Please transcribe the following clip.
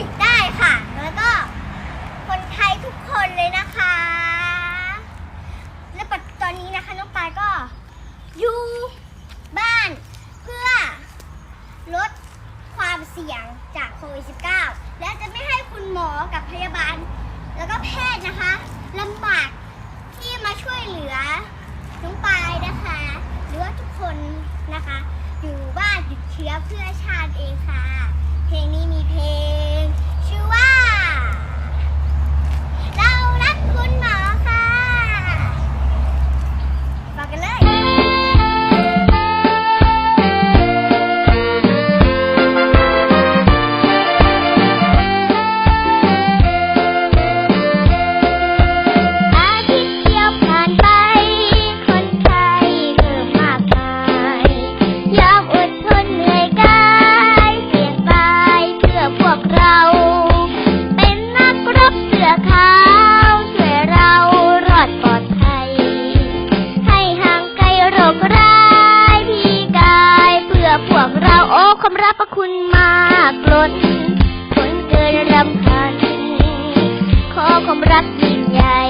ิตได้ค่ะ แล้วก็คนไทยทุกคนเลยนะคะ และปัจจุบันนี้นะคะน้องปายก็อยู่บ้านเพื่อลดความเสี่ยงจากโควิด -19 และจะไม่ให้คุณหมอกับพยาบาล แล้วก็แพทย์นะคะลำบากที่มาช่วยเหลือ คุณมากลดคนเกินรำพันขอความรักยิ่งใหญ่